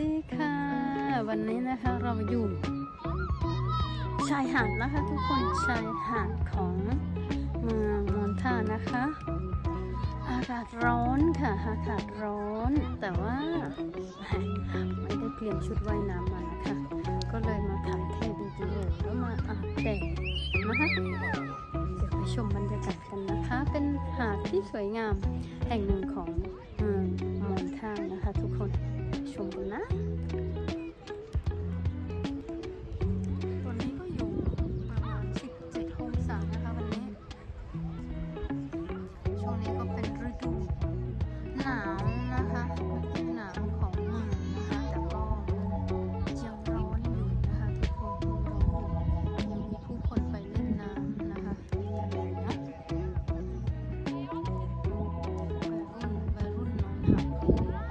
ดีค่ะ วันนี้นะคะเราอยู่ชายหาดนะคะทุกคนชายหาดของเมืองมอนทานะคะ อากาศร้อนค่ะอากาศร้อน แต่ว่าไม่ได้เปลี่ยนชุดว่ายน้ำมานะคะ ก็เลยมาถ่ายเทวิดีโอแล้วมาอาบแดดนะคะเดี๋ยวไปชมบรรยากาศกันนะคะ เป็นหาดที่สวยงามแห่งหนึ่งของ อ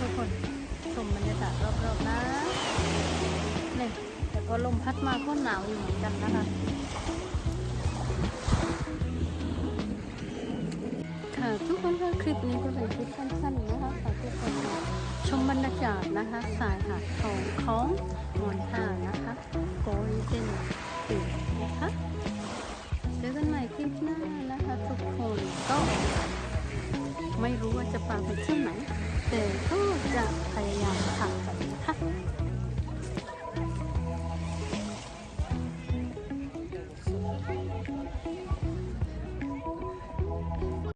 ทุกคนชมบรรยากาศรอบๆนะนี่แต่ก็ลมพัดมาก็หนาวอยู่เหมือนกันนะคะค่ะทุกคนค่ะคลิปนี้ก็เป็นคลิปสั้นๆนะคะฝากทุกคนชมบรรยากาศนะคะสายหาดทองของมอนทานะคะโกลเด้นปีนะคะเจอกันใหม่คลิปหน้านะคะ ทุกคนก็ ไม่รู้ว่าจะปาไปเที่ไหน แต่ก็จะพยายาม